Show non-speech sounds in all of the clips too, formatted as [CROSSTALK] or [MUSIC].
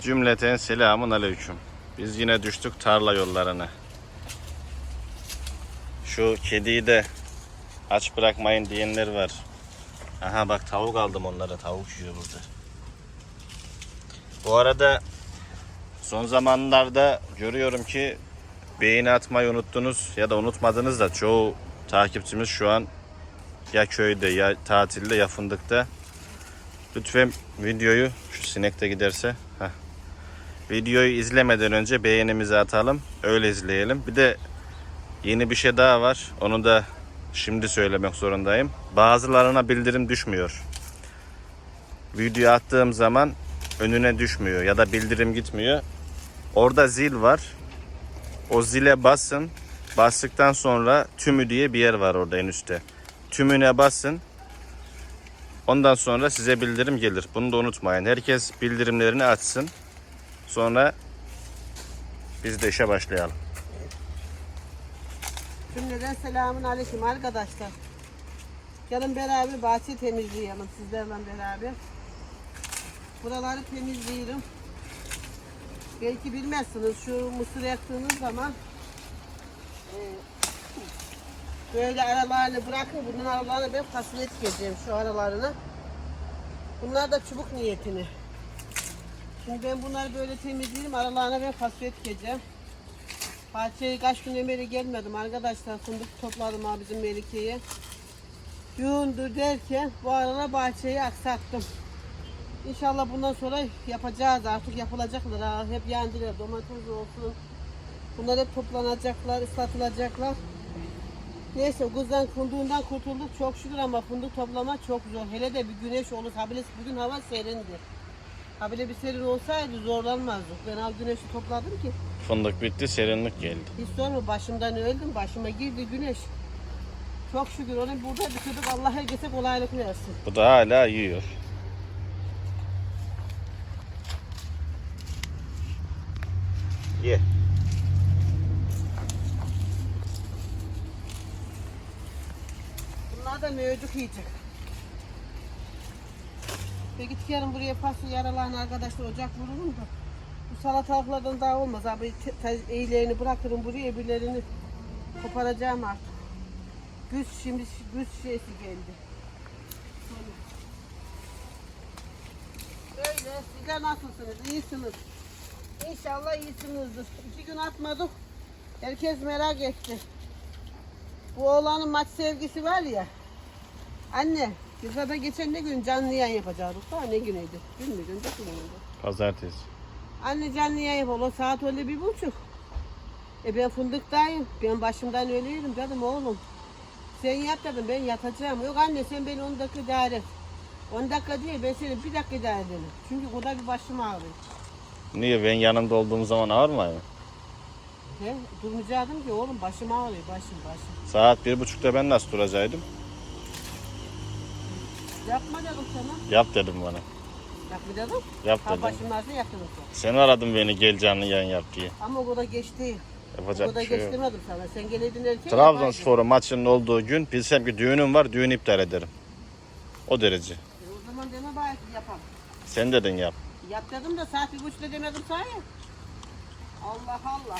Cümleten selamun aleyküm. Biz yine düştük tarla yollarına. Şu kediyi de aç bırakmayın diyenler var. Aha bak tavuk aldım onlara. Tavuk yiyor burada. Bu arada son zamanlarda görüyorum ki beğeni atmayı unuttunuz ya da unutmadınız da çoğu takipçimiz şu an ya köyde ya tatilde ya fındıkta. Lütfen videoyu şu sinek de giderse heh, videoyu izlemeden önce beğenimizi atalım. Öyle izleyelim. Bir de yeni bir şey daha var. Onu da şimdi söylemek zorundayım. Bazılarına bildirim düşmüyor. Video attığım zaman önüne düşmüyor ya da bildirim gitmiyor. Orada zil var. O zile basın. Bastıktan sonra tümü diye bir yer var orada en üstte. Tümüne basın. Ondan sonra size bildirim gelir. Bunu da unutmayın. Herkes bildirimlerini açsın. Sonra biz de işe başlayalım. Cümleden selamun aleyküm arkadaşlar. Gelin beraber bahçe temizleyelim sizlerle beraber. Buraları temizleyelim. Belki bilmezsiniz şu mısır yaktığınız zaman e, böyle aralarını bırakın. Bunun aralarını ben fasulye dikeceğim şu aralarını. Bunlar da çubuk niyetini. Şimdi ben bunları böyle temizleyeyim. Aralarına ben fasulye dikeceğim. Bahçeye kaç günden beri gelmedim arkadaşlar. Fındık topladım ha bizim Melike'ye. Yoğundur derken bu arada bahçeyi aksattım. İnşallah bundan sonra yapacağız artık yapılacaklar ha. Hep yandılar domates olsun. Bunlar hep toplanacaklar, ıslatılacaklar. Neyse kuzdan kunduğundan kurtulduk çok şükür ama fındık toplama çok zor. Hele de bir güneş olur. Habire bugün hava serindi. Habire bir serin olsaydı zorlanmazdık. Ben al güneşi topladım ki. Fındık bitti, serinlik geldi. Hiç sorma başımdan öldüm. Başıma girdi güneş. Çok şükür onu burada bitirdik. Allah herkese kolaylık versin. Bu da hala yiyor. Ye. Bunlar da mevcut yiyecek. Peki yarın buraya fasulye yaralan arkadaşlar ocak vururum da. Bu salatalıklardan daha olmaz abi. İyilerini bırakırım buraya öbürlerini koparacağım artık. Güz şimdi güz şeysi geldi. Böyle sizler nasılsınız? İyisiniz. İnşallah iyisinizdir. İki gün atmadık. Herkes merak etti. Bu oğlanın maç sevgisi var ya. Anne, biz zaten geçen ne gün canlı yayın yapacaktık. Daha ne güneydi? Dün mü gün? Dün müydü? Pazartesi. Anne canlı yayın yapalım. Saat öyle bir buçuk. E ben fındıktayım. Ben başımdan öyleydim dedim oğlum. Sen yat dedim ben yatacağım. Yok anne sen beni 10 dakika idare et. 10 dakika değil ben seni bir dakika idare ederim. Çünkü o da bir başım ağrıyor. Niye ben yanımda olduğum zaman ağırmıyor mu? He, durmayacaktım ki oğlum başım ağrıyor başım başım. Saat bir buçukta ben nasıl duracaktım? Yapma dedim sana. Yap dedim bana. Yapma dedim. Yap dedim. başım ağrıyor yaptın sen. Aradın beni gel canlı yayın yap diye. Ama o da geçti. O Yapacak da bir şey yok. demedim sana. Sen geleydin erken Trabzonspor'un maçının olduğu gün bilsem ki düğünüm var düğün iptal ederim. O derece. E o zaman deme bari yapalım. Sen dedin yap. Yap dedim de saat bir buçukta demedim sana ya. Allah Allah.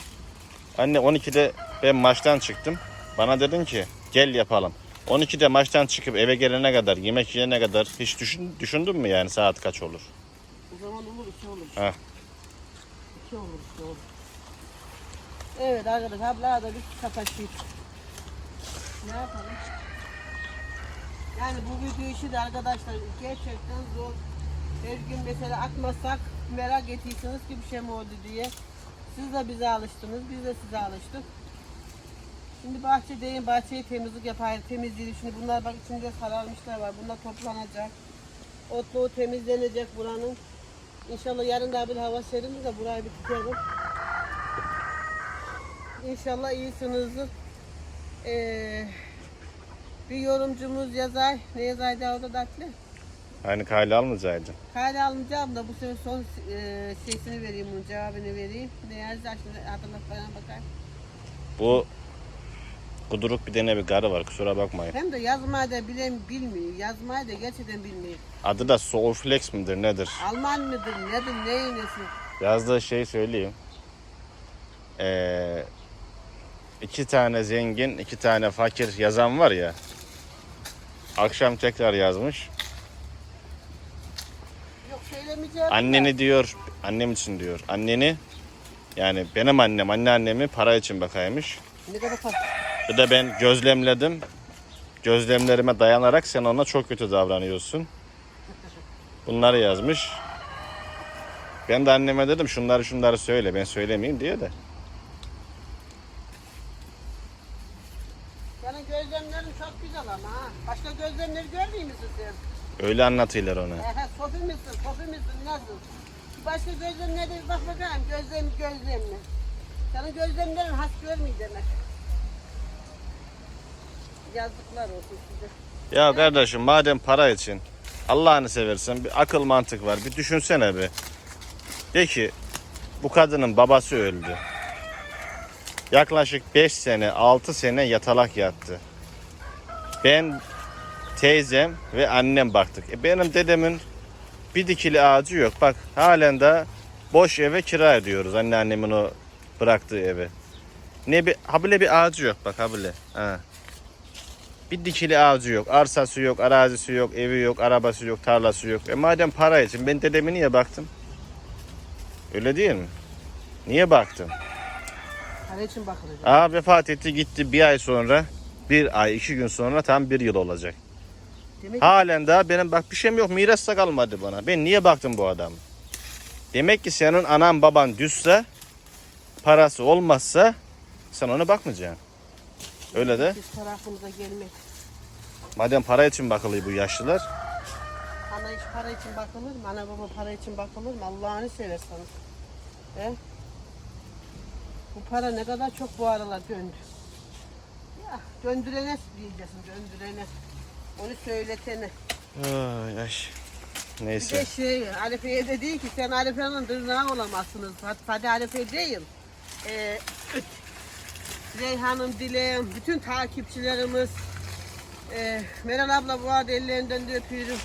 Anne 12'de ben maçtan çıktım. Bana dedin ki gel yapalım. 12'de maçtan çıkıp eve gelene kadar, yemek yiyene kadar hiç düşün, düşündün mü yani saat kaç olur? O zaman olur iki olur. Heh. İki olur iki olur. Evet arkadaşlar abla da bir sataşıyız. Ne yapalım? Yani bu video işi de arkadaşlar gerçekten zor. Her gün mesela atmasak merak ettiyseniz ki bir şey mi oldu diye. Siz de bize alıştınız, biz de size alıştık. Şimdi bahçedeyim, bahçeyi temizlik yapayım, temizliği. Şimdi bunlar bak içinde sararmışlar var, bunlar toplanacak. Otluğu temizlenecek buranın. İnşallah yarın da bir hava serindir de burayı bir tutalım. İnşallah iyisinizdir. Ee, bir yorumcumuz yazar. Ne yazaydı orada dertli? Aynı kaylı almayacaktın. Kale almayacağım da bu sefer son e, şeysini vereyim, bunun cevabını vereyim. Ne yazar şimdi hatırlat bana bakar. Bu kuduruk bir tane bir karı var kusura bakmayın. Hem de yazmayı da bilen bilmiyor. Yazmayı da gerçekten bilmiyor. Adı da Soulflex midir nedir? Alman mıdır nedir neyin nesi? Yazdığı şeyi söyleyeyim. Ee, iki tane zengin, iki tane fakir yazan var ya. Akşam tekrar yazmış. Yok söylemeyeceğim. Anneni diyor, annem için diyor. Anneni yani benim annem, anneannemi para için bakaymış. Ne kadar fark. Bir de ben gözlemledim. Gözlemlerime dayanarak sen ona çok kötü davranıyorsun. Bunları yazmış. Ben de anneme dedim şunları şunları söyle ben söylemeyeyim diye de. Senin gözlemlerin çok güzel ama ha. Başka gözlemleri görmüyor musun sen? Öyle anlatıyorlar ona. Ehe, sofi misin, sofi misin, nasıl? Başka gözlemlere bir bak bakalım, gözlem gözlem mi? Senin gözlemlerin has görmüyor demek. Yazıklar olsun size. Ya kardeşim madem para için Allah'ını seversen bir akıl mantık var. Bir düşünsene bir. De ki bu kadının babası öldü. Yaklaşık 5 sene 6 sene yatalak yattı. Ben teyzem ve annem baktık. E benim dedemin bir dikili ağacı yok. Bak halen de boş eve kira ediyoruz anneannemin o bıraktığı eve. Ne bir habile bir ağacı yok bak habile. Ha. Bir dikili ağacı yok, arsası yok, arazisi yok, evi yok, arabası yok, tarlası yok. E madem para için ben dedeme niye baktım? Öyle değil mi? Niye baktım? Para için bakılacak. Aa vefat etti gitti bir ay sonra, bir ay iki gün sonra tam bir yıl olacak. Demek ki Halen daha benim bak bir şeyim yok miras da kalmadı bana. Ben niye baktım bu adamı? Demek ki senin anan baban düzse, parası olmazsa sen ona bakmayacaksın. Öyle de. biz tarafımıza gelmek. Madem para için bakılıyor bu yaşlılar. Ana hiç para için bakılır mı? Ana baba para için bakılır mı? Allah'ını severseniz. He? Bu para ne kadar çok bu aralar döndü. Ya döndürene diyeceksin, döndürene. Onu söyletene. Ay, ay. Bir Neyse. de şey, Arife'ye de değil ki sen Arife'nin tırnağı olamazsınız. Hadi, hadi Arife değil. Ee, Reyhan'ım, Dilek'im, bütün takipçilerimiz. Ee, Meral abla bu arada ellerinden de öpüyorum.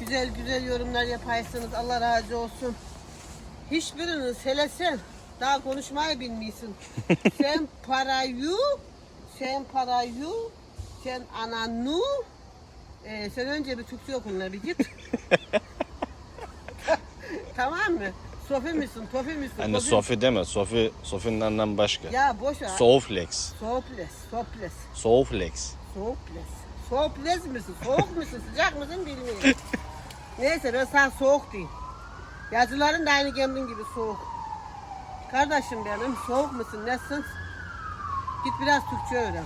güzel güzel yorumlar yaparsınız. Allah razı olsun. Hiçbiriniz hele sen daha konuşmayı bilmiyorsun. [LAUGHS] sen parayı, sen parayı, sen ananı, ee, sen önce bir Türkçe okuluna bir git. [LAUGHS] tamam mı? Sofi misin, Tofi misin? Anne Tofi- Sofi deme. Sofi Sofi'nin anlamı başka. Ya boş ver. Soğuflex. Soğuples, soğuples, Soğuflex. soğuples. Soğuples misin, soğuk musun, sıcak mısın bilmiyorum. Neyse ben sana soğuk diyeyim. Yazıların da aynı kendin gibi soğuk. Kardeşim benim, soğuk musun, nesin? Git biraz Türkçe öğren.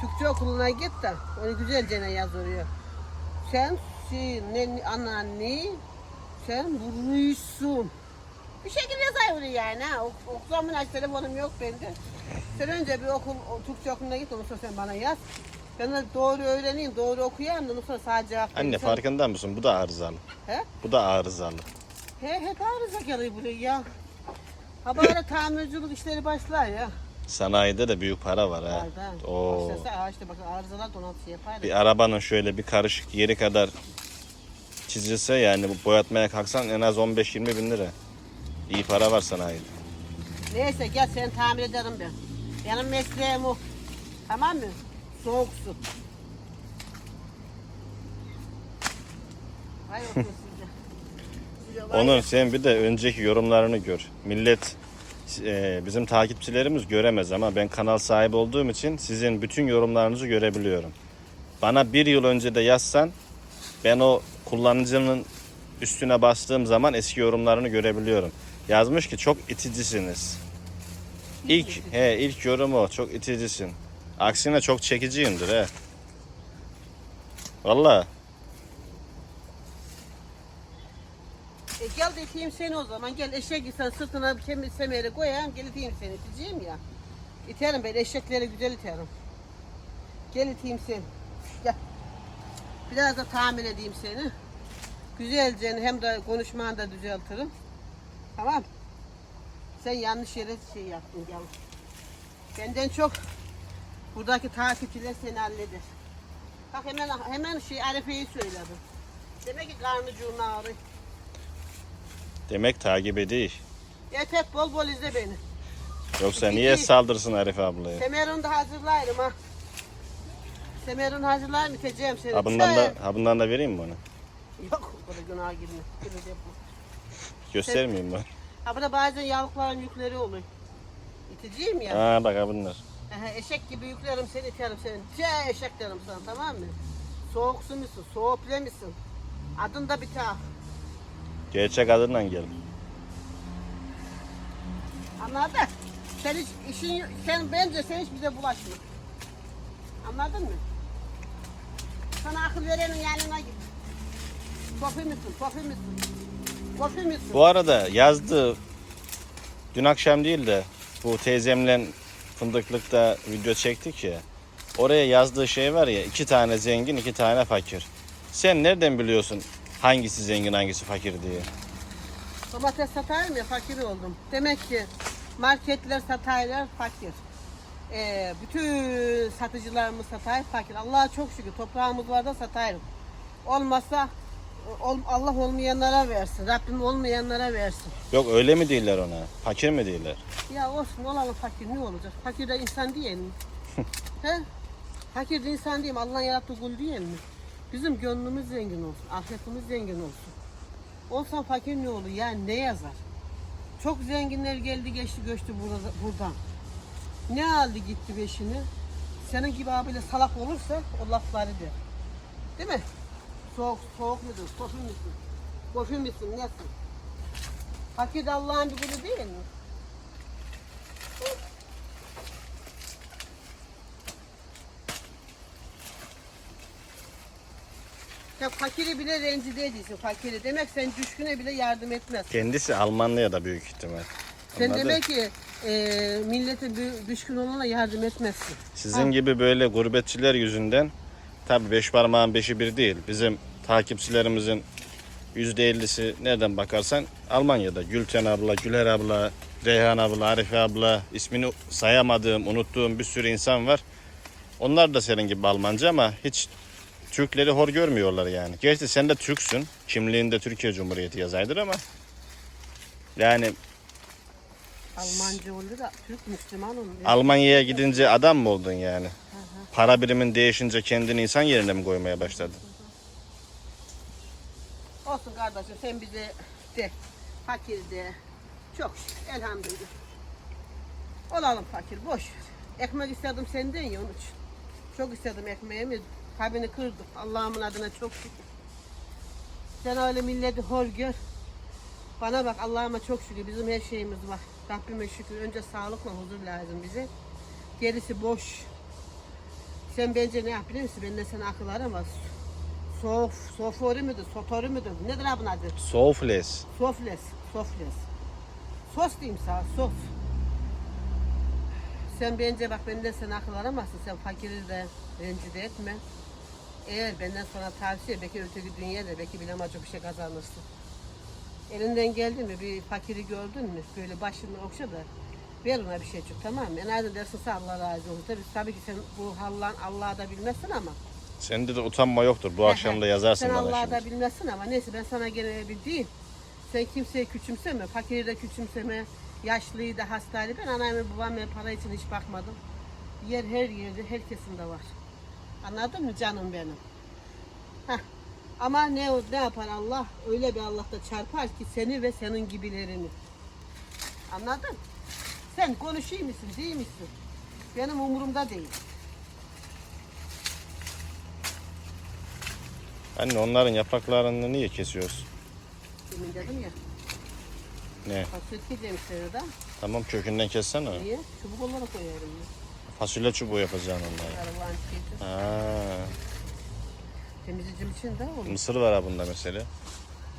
Türkçe okuluna git de onu güzelce ne yaz oraya. Sen şey, ne, anneanne, sen vuruyorsun. Bir şekilde oraya yani ha. Ok- Okusamın aç telefonum yok bende. Sen önce bir okul, Türkçe okuluna git ondan sonra sen bana yaz. Ben de doğru öğreneyim, doğru okuyayım ondan sonra sadece cevap Anne. Sen- farkında mısın? Bu da arızalı. He? Bu da arızalı. He, hep arıza geliyor buraya ya. Ha bari [LAUGHS] tamircilik işleri başlar ya. Sanayide de büyük para var ha. Oo. Başlasa işte bakın arızalar donatı yapar. Bir arabanın şöyle bir karışık yeri kadar çizilse yani bu boyatmaya kalksan en az 15-20 bin lira. İyi para var sanayide. Neyse gel sen tamir ederim ben. Benim mesleğim o. Tamam mı? Soğuk su. Hay olsun size. [LAUGHS] Size var Onun ya, sen bir de önceki yorumlarını gör. Millet e, bizim takipçilerimiz göremez ama ben kanal sahibi olduğum için sizin bütün yorumlarınızı görebiliyorum. Bana bir yıl önce de yazsan ben o kullanıcının üstüne bastığım zaman eski yorumlarını görebiliyorum. Yazmış ki çok iticisiniz. İlk he ilk yorum o. Çok iticisin. Aksine çok çekiciyimdir he. Valla E gel de iteyim seni o zaman. Gel eşek gitsen sırtına bir kemik semeri koyayım. Gel iteyim seni. İteceğim ya. İterim ben eşekleri güzel iterim. Gel iteyim seni. Gel. Biraz da tamir edeyim seni. Güzelce hem de konuşmanı da düzeltirim. Tamam. Sen yanlış yere şey yaptın gel. Benden çok buradaki takipçiler seni halleder. Bak hemen hemen şey Arife'yi söyledim. Demek ki karnıcığın ağrı. Demek takip ediyor. Et et bol bol izle beni. Yoksa niye saldırsın Arife ablaya? Semerun da hazırlayırım ha. Semerun hazırlayayım iteceğim seni. Ha bundan da, ha bundan da vereyim mi bana? Yok burada günaha girme. Yapma. Göstermeyeyim mi? Ha burada bazen yavukların yükleri oluyor. İteceğim ya. Ha bak ha bunlar. Eşek gibi yüklerim seni iterim seni. Ce eşek derim sana tamam mı? Soğuk su musun? Soğuk bile misin? Adın da bir tah. Gerçek adından gel. Anladın? Sen hiç işin sen bence sen hiç bize bulaşma. Anladın mı? Sana akıl verenin yanına git. Kofi misin? Kofi misin? Kofi misin? Bu arada yazdı dün akşam değil de bu teyzemle fındıklıkta video çektik ya. Oraya yazdığı şey var ya iki tane zengin iki tane fakir. Sen nereden biliyorsun hangisi zengin hangisi fakir diye? Domates satayım ya fakir oldum. Demek ki marketler sataylar fakir. Ee, bütün satıcılarımız satay fakir. Allah'a çok şükür toprağımız var da satayım. Olmazsa ol- Allah olmayanlara versin. Rabbim olmayanlara versin. Yok öyle mi değiller ona? Fakir mi değiller? Ya olsun olalım fakir ne olacak? Fakir de insan değil mi? [LAUGHS] He? Fakir de insan değil mi? Allah'ın yarattığı kul değil mi? Bizim gönlümüz zengin olsun, ahiretimiz zengin olsun. Olsan fakir ne olur? Yani ne yazar? Çok zenginler geldi geçti göçtü burada, buradan. Ne aldı gitti beşini? Senin gibi abiyle salak olursa o lafları der. Değil mi? Soğuk, soğuk mudur? Kofi misin? Kofi misin? Nesin? Fakir de Allah'ın bir kulu değil mi? Ya fakiri bile rencide ediyorsun fakiri. Demek sen düşküne bile yardım etmez. Kendisi Almanlıya da büyük ihtimal. Sen Anladın? demek ki e, millete dü- düşkün olana yardım etmezsin. Sizin gibi böyle gurbetçiler yüzünden tabi beş parmağın beşi bir değil. Bizim takipçilerimizin yüzde ellisi nereden bakarsan Almanya'da. Gülten abla, Güler abla, Reyhan abla, Arife abla ismini sayamadığım, unuttuğum bir sürü insan var. Onlar da senin gibi Almanca ama hiç Türkleri hor görmüyorlar yani. Gerçi sen de Türksün. Kimliğinde Türkiye Cumhuriyeti yazaydır ama yani Almanca oldu da Türk Müslüman oldu. Almanya'ya gidince adam mı oldun yani? Para birimin değişince kendini insan yerine mi koymaya başladın? Olsun kardeşim sen bize de fakir de çok şükür, elhamdülillah. Olalım fakir boş ver. Ekmek istedim senden ya onun için. Çok istedim ekmeğimi. Kalbini kırdım. Allah'ımın adına çok şükür. Sen öyle milleti hor gör. Bana bak Allah'ıma çok şükür bizim her şeyimiz var. Rabbime şükür. Önce sağlıkla huzur lazım bize. Gerisi boş. Sen bence ne yap biliyor musun? Benden sana akıl aramaz. Sof, sofori müdür, sotori müdür? Nedir abın adı? Soğufles. Sofles, sofles. Sos diyeyim sana, sos. Sen bence bak benden sen akıl aramazsın. Sen fakiri de rencide etme. Eğer benden sonra tavsiye belki öteki dünyada belki bilemez bir şey kazanırsın. Elinden geldi mi bir fakiri gördün mü böyle başını okşa da ver ona bir şeycik tamam mı? En azından dersin sen Allah razı olsun. Tabii, tabii ki sen bu hallan Allah'ı da bilmezsin ama. Sende de utanma yoktur. Bu akşam da yazarsın Sen bana Allah'ı şimdi. da bilmezsin ama neyse ben sana gene bir diyeyim. Sen kimseyi küçümseme, fakiri de küçümseme, yaşlıyı da hastayı. Ben anamı babamı para için hiç bakmadım. Yer her yerde, herkesin de var. Anladın mı canım benim? Heh. Ama ne ne yapar Allah? Öyle bir Allah da çarpar ki seni ve senin gibilerini. Anladın? Sen konuşayım mısın, değil misin? Benim umurumda değil. Anne onların yapraklarını niye kesiyoruz? Demin dedim ya. Ne? Fasulye sana da. Tamam kökünden kessene. Niye? Çubuk olarak koyarım ya. Fasulye çubuğu yapacaksın onları. Ha, Temizleyicim için de olur. mısır var ha bunda mesela.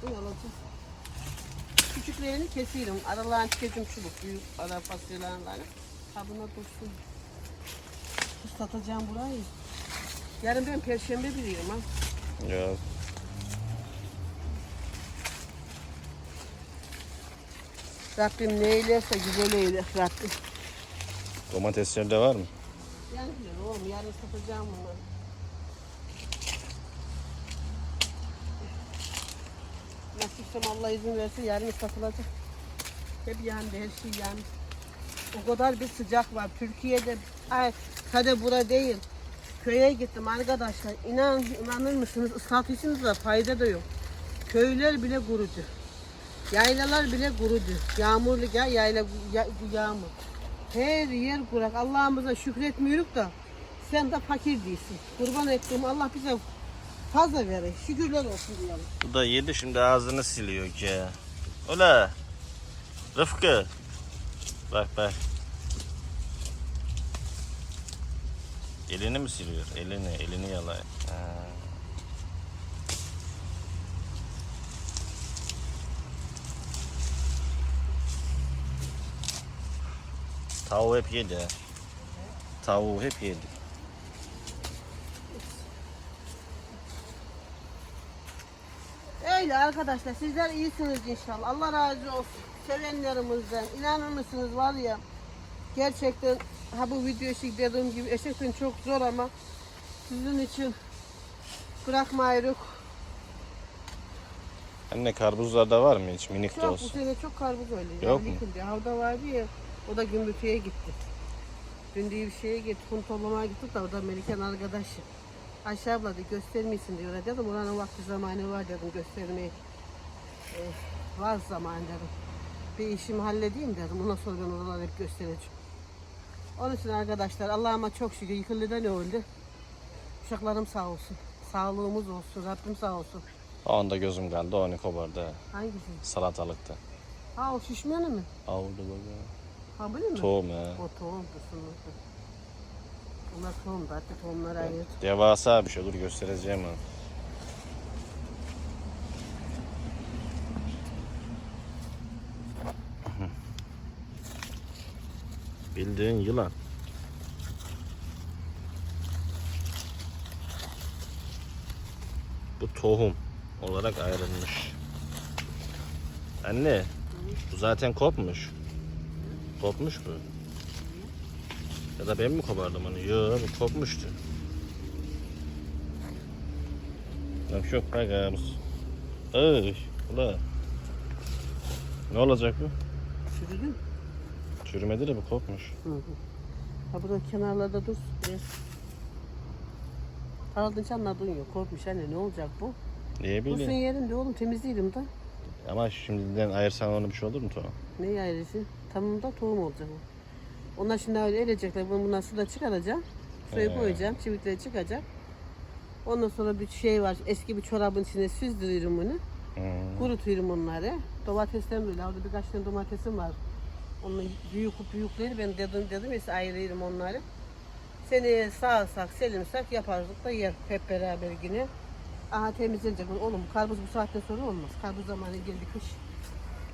Bu alacağım. Küçüklerini kesiyorum. Aralarını tüketim çubuk. Büyük ara fasulyelerle. Ha buna dursun. Islatacağım burayı. Yarın ben perşembe biliyorum ha. Ya Rabbim ne eylerse güzel eyler Rabbim. domatesler de var mı? Yani biliyorum oğlum yarın satacağım bunları. Nasipse akşam Allah izin verirse yarın satılacak. Hep yandı her şey yandı. O kadar bir sıcak var. Türkiye'de ay sade bura değil. Köye gittim arkadaşlar. İnan, inanır mısınız ıslatıyorsunuz da fayda da yok. Köyler bile kurudu. Yaylalar bile kurudu. Yağmurlu ya yayla ya, yağmur. Her yer kurak. Allah'ımıza şükretmiyoruz da sen de fakir değilsin. Kurban ettiğim Allah bize fazla verir. Şükürler olsun diyelim. Bu da yedi şimdi ağzını siliyor ki. Ola. Rıfkı. Bak bak. Elini mi siliyor? Elini, elini yalay. Ha. Tavuğu hep yedi. Tavuğu hep yedi. Öyle arkadaşlar sizler iyisiniz inşallah. Allah razı olsun. Sevenlerimizden. İnanır mısınız var ya gerçekten ha bu video için dediğim gibi gerçekten çok zor ama sizin için bırakmayırız. Anne karpuzlarda var mı hiç minik de Çok bu olsun? sene çok karpuz öyle. Yok mu? Yıkıldı. Havda vardı ya o da gümbürtüye gitti. Dün diye bir şeye gitti. Kum toplamaya gittik de o da Amerikan arkadaşı. Ayşe abla da göstermeyesin diyor. Dedim oranın vakti zamanı var dedim göstermeye. Eh, var zaman dedim. Bir işimi halledeyim dedim. Ondan sonra ben oraları hep göstereceğim. Onun için arkadaşlar Allah'ıma çok şükür yıkıldı ne oldu? Uşaklarım sağ olsun. Sağlığımız olsun. Rabbim sağ olsun. Onda gözüm kaldı, onu kopardı. ha. Hangisi? Salatalıkta. Ha o şişmanı mı? Avlu baba. Ha böyle mi? Tohum ha. O tohum kesinlikle. Bunlar tohum da hatta tohumları ayır. Devasa bir şey dur göstereceğim onu. [LAUGHS] Bildiğin yılan. Bu tohum olarak ayrılmış. Anne, bu zaten kopmuş. Kopmuş bu. Ya da ben mi kopardım onu? Yok, bu kopmuştu. Bak çok bak ağabey. Ay, ula. Ne olacak bu? Çürüdü? Çürümedi de bu kopmuş. Hı hı. Ha burada kenarlarda dur. Biraz. Aradın hiç anladın yok. Korkmuş anne ne olacak bu? Niye Dursun bileyim? yerinde oğlum temizleyelim da. Ama şimdiden ayırsan onu bir şey olur mu Tuğ? Ne ayrısı? Tamam da tohum olacak o. Onlar şimdi öyle erecekler. Ben bundan suda çıkaracağım. Suyu He. koyacağım. Çivikleri çıkacak. Ondan sonra bir şey var. Eski bir çorabın içine süzdürüyorum bunu. Hmm. Kurutuyorum onları. Domateslerim böyle. Orada birkaç tane domatesim var. Onu büyük büyükleri ben dedim dedim ya ayırıyorum onları. Seni sağsak selimsak yapardık da yer hep beraber yine. Aha temizlenecek. Oğlum karpuz bu saatten sonra olmaz. Karpuz zamanı geldi kış.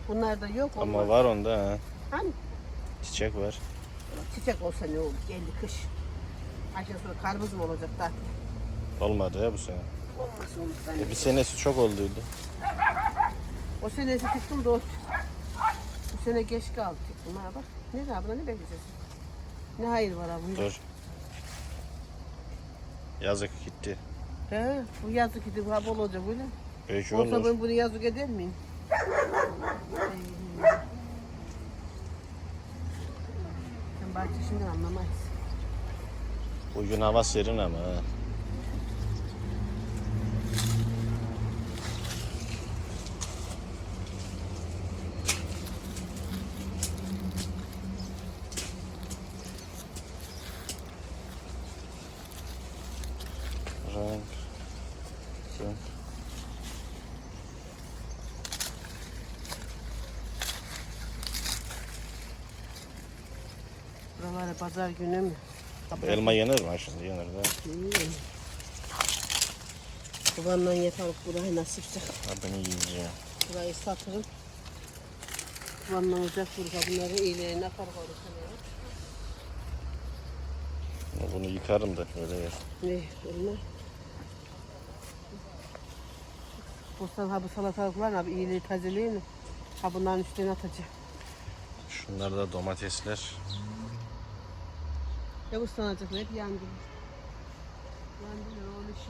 Bunlar da yok olmaz. Ama var onda ha. Hani Çiçek var. Çiçek olsa ne olur geldi kış. Sonra karpuz mu olacak da? Olmadı ya bu sene. Olmaz olmaz. E, bir senesi çok olduydu. O senesi tuttum da o bu sene geç kaldı tuttum ha bak. Ne daha buna ne bekleyeceğiz? Ne hayır var abi? Dur. Yazık gitti. He, bu yazık idi bu bol olacak böyle. Belki Olsa olur. ben bunu yazık eder miyim? Bahçe şimdi anlamayız. Bugün hava serin ama. Buraları pazar günü mü? Bu elma yenir mi şimdi yenir de. Babanla yeter burayı nasipse. Ha bunu yiyeceğim. Burayı satırım. Babanla olacak burada bunları iyilerine akar koyarım. Bunu yıkarım da öyle yer. Ne olma? Bostan ha bu salatalık var abi iyiliği tazeleyin. Ha bunların üstüne atacağım. Şunlar da domatesler. Ya bu sanacaklar hep yandı. Yandı ya o işi.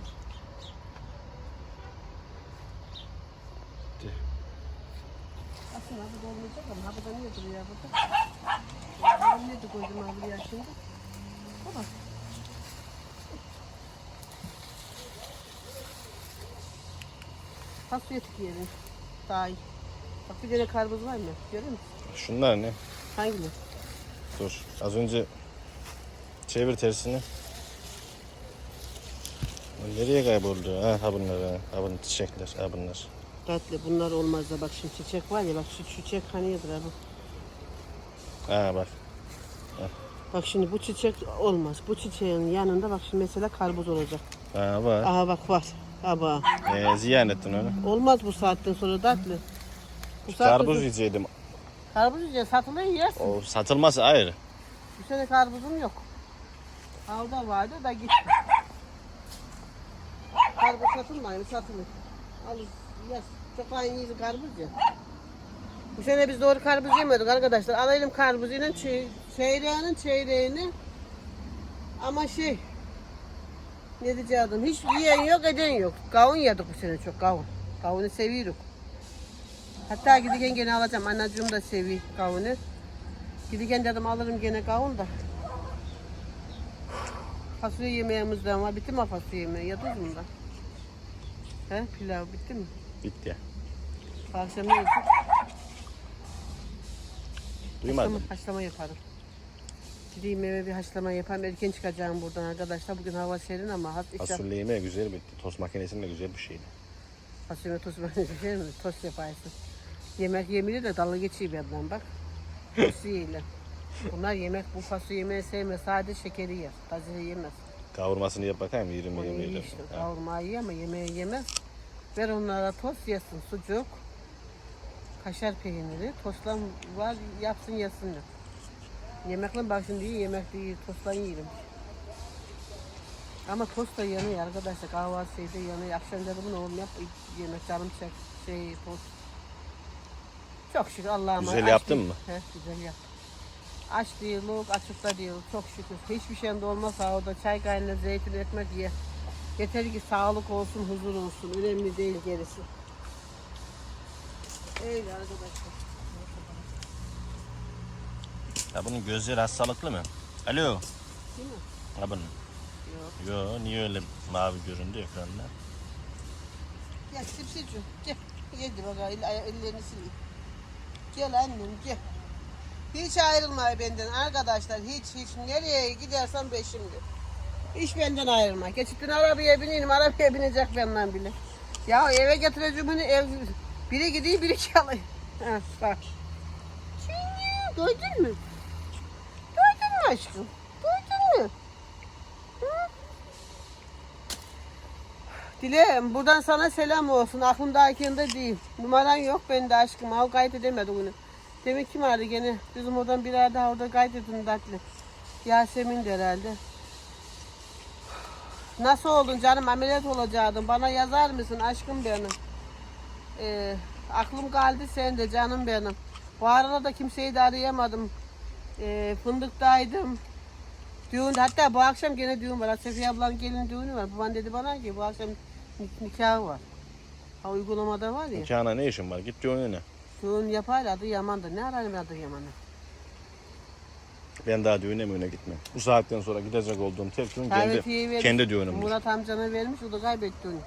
Olsun abi de olmayacak ama ha bu da niye duruyor burada? Ben ne de koydum abi buraya şimdi? Baba. Fasulye yiyelim. Daha iyi. Bak bir tane karpuz var mı? Görüyor musun? Şunlar ne? Hangi? Dur. Az önce çevir tersini. Nereye kayboldu? Ha, ha bunlar ha. Ha bunlar çiçekler. Ha bunlar. Tatlı bunlar olmaz da bak şimdi çiçek var ya bak şu çiçek hani yedir abi. Ha bak. Bak şimdi bu çiçek olmaz. Bu çiçeğin yanında bak şimdi mesela karpuz olacak. Ha var. Aha bak var. Aba. Ee, ziyan ettin onu. Olmaz bu saatten sonra tatlı. Bu saatten Karpuz sonra- yiyecektim. Karpuz yiyeceğiz. Satılıyor yersin. O satılması ayrı. Bu sene karpuzum yok. Havda vardı da gitti. Karpuz satılmıyor, satılır. Alır, yaz. Çok aynı iyisi karpuz ya. Bu sene biz doğru karpuz yemiyorduk arkadaşlar. Alayım karpuzuyla çey çeyreğinin çeyreğini. Ama şey, ne diyeceğim, hiç yiyen yok eden yok. Kavun yedik bu sene çok kavun. Kavunu seviyoruz. Hatta giderken gene alacağım. Anneciğim da seviyor kavunu. Giderken dedim alırım gene kavun da. Fasulye yemeğimizden var. Bitti mi fasulye yemeği? Yadınız mı da? He? Pilav bitti mi? Bitti. Akşam ne yapacak? Duymadın. Haşlama, haşlama yaparım. Gideyim eve bir haşlama yapayım. Erken çıkacağım buradan arkadaşlar. Bugün hava serin ama has yap. Fasulye yemeği güzel bitti. Tost makinesinde güzel bir şeydi. Fasulye tost böyle şey mi? Tost yaparsın. Yemek yemiyor da dalga geçiyor bir yandan bak. [LAUGHS] Yiyorlar. Bunlar yemek bu fasulye yemeği sevmez. Sadece şekeri yer. Taze yemez. Kavurmasını yap bakayım 20 O 20 iyi lira. işte. Ha. Kavurma iyi ama yemeği yemez. Ver onlara tost yesin. Sucuk. Kaşar peyniri. Tostla var yapsın yesinler. Yemekle bak şimdi iyi yemek değil. Tostla yiyelim. Ama tost da yanıyor arkadaşlar. Kahvaltı şeyde yanıyor. Akşam dedim bunu oğlum yap. Yemek canım çek. Şey tost. Çok şükür Allah'ıma. Güzel yaptın mı? He, güzel yaptım. Aç değilik, açıkta değilik. Çok şükür. Hiçbir şeyinde olmazsa orada çay kaynına zeytin ekmek ye. Yeter ki sağlık olsun, huzur olsun. Önemli değil gerisi. Öyle arkadaşlar. Ya bunun gözleri hastalıklı mı? Alo. Değil mi? Ha bunun. Yok. Yo niye öyle mavi göründü ekranda? Gel Sipsicim gel. Yedi bak ellerini sileyim. Gel annem gel. Hiç ayrılma benden arkadaşlar. Hiç hiç nereye gidersen peşimde. Hiç benden ayrılma. Geçitten arabaya bineyim. Arabaya binecek benden bile. Ya eve getireceğim ev. Biri gidiyor biri çalıyor. Ha, bak. Şimdi duydun mu? Duydun mu aşkım? Duydun mu? Hı? Dileğim buradan sana selam olsun. Aklımdakinde değil. Numaran yok bende aşkım. Al kaydedemedim bunu. Demek kim aradı gene? Bizim oradan bir daha orada kaydedin dertli. Yasemin de herhalde. Nasıl oldun canım? Ameliyat olacaktın. Bana yazar mısın aşkım benim? Ee, aklım kaldı sende canım benim. Bu arada da kimseyi de arayamadım. Ee, fındıktaydım. Düğün, hatta bu akşam gene düğün var. Sefiye ablanın gelin düğünü var. Baban dedi bana ki bu akşam nik- nikahı var. Ha uygulamada var ya. Nikahına ne işin var? Git düğününe. Düğün yapar adı Yaman'da. Ne ararım adı Yaman'ı? Ben daha düğüne müğüne gitmem. Bu saatten sonra gidecek olduğum tek düğün kendi, Davetiyeyi vermiş. kendi düğünümdür. Murat amcana vermiş, o da kaybetti onu.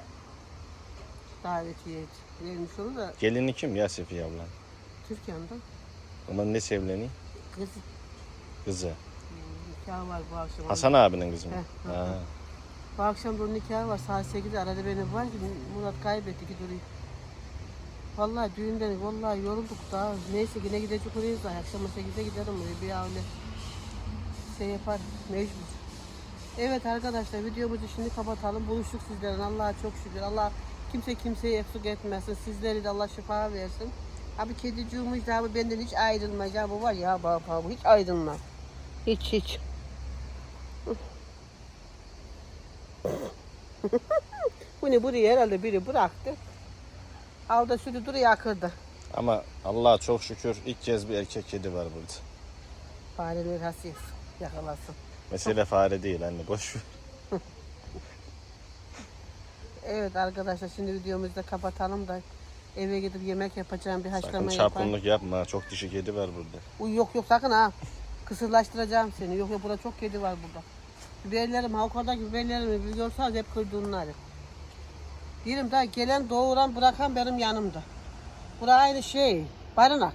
Davetiye vermiş onu da Gelini kim ya Sefiye abla? Türkiye'de. Ama ne sevleni? Kız Kızı. nikahı var bu akşam. Hasan abinin kızı mı? Heh, Ha. Bu akşam da onun nikahı var. Saat 8'de aradı beni var ki Murat kaybetti ki duruyor. Vallahi düğünden vallahi yorulduk daha. Neyse yine gidecek oraya da akşam 8'de giderim oraya bir aile şey yapar mecbur. Evet arkadaşlar videomuzu şimdi kapatalım. Buluştuk sizlerin. Allah'a çok şükür. Allah kimse kimseyi eksik etmesin. Sizleri de Allah şifa versin. Abi kediciğimiz de abi benden hiç ayrılmayacak. Bu var ya baba bu hiç ayrılmaz. Hiç hiç. [LAUGHS] Bunu buraya herhalde biri bıraktı. Alda sütü duruyor akırdı. Ama Allah'a çok şükür ilk kez bir erkek kedi var burada. Fareler hasiyet yakalasın. Mesele fare değil anne boş ver. Evet arkadaşlar şimdi videomuzu da kapatalım da Eve gidip yemek yapacağım, bir Sakın haşlama yapar. çapkınlık yapma. Çok dişi kedi var burada. Uy yok yok sakın ha. Kısırlaştıracağım seni. Yok yok burada çok kedi var burada. Biberlerim, ha o kadar biberlerimi bir görseniz hep kırdığımlar. Diyelim daha gelen doğuran bırakan benim yanımda. Bura aynı şey. Barınak.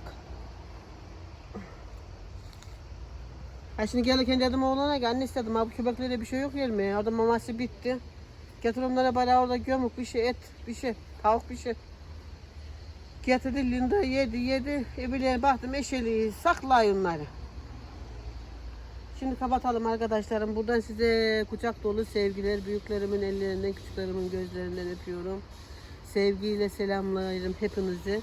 Ha şimdi gelirken dedim oğlana ki anne istedim ha bu köpeklere bir şey yok yerime. Adam maması bitti. Getir onlara bana orada gömük bir şey et bir şey tavuk bir şey. Getirdi Linda yedi yedi. Ebileğe baktım eşeli saklayın onları. Şimdi kapatalım arkadaşlarım. Buradan size kucak dolu sevgiler. Büyüklerimin ellerinden, küçüklerimin gözlerinden öpüyorum. Sevgiyle selamlarım hepinizi.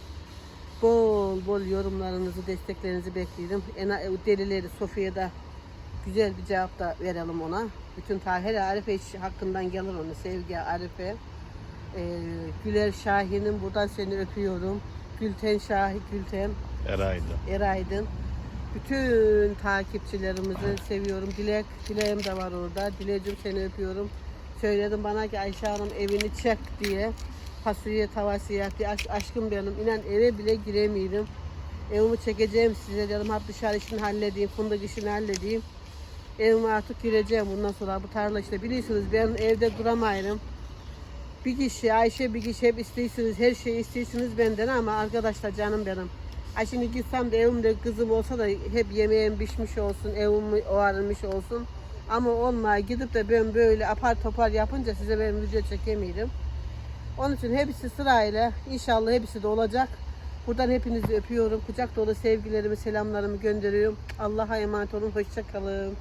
Bol bol yorumlarınızı, desteklerinizi bekliyorum. Ena, delileri Sofya'ya da güzel bir cevap da verelim ona. Bütün Tahir Arife hakkından gelir onu. Sevgi Arife. Ee, Güler Şahin'im buradan seni öpüyorum. Gülten Şahin, Gülten. Eray'dı. Eraydın. Bütün takipçilerimizi seviyorum. Dilek, Dileğim de var orada. Dilecim seni öpüyorum. Söyledim bana ki Ayşe Hanım evini çek diye. Fasulye tavası yaptı. Aş- aşkım benim. İnan eve bile giremiyorum. Evimi çekeceğim size dedim. Hep dışarı işini halledeyim. Fındık işini halledeyim. Evime artık gireceğim bundan sonra. Bu tarla işte biliyorsunuz ben evde duramayırım. Bir kişi, Ayşe bir kişi hep istiyorsunuz, her şeyi istiyorsunuz benden ama arkadaşlar canım benim. Ay şimdi gitsem de evimde kızım olsa da hep yemeğim pişmiş olsun, evim ovarılmış olsun. Ama olmaya gidip de ben böyle apar topar yapınca size ben video çekemiyorum. Onun için hepsi sırayla inşallah hepsi de olacak. Buradan hepinizi öpüyorum. Kucak dolu sevgilerimi, selamlarımı gönderiyorum. Allah'a emanet olun. Hoşça kalın.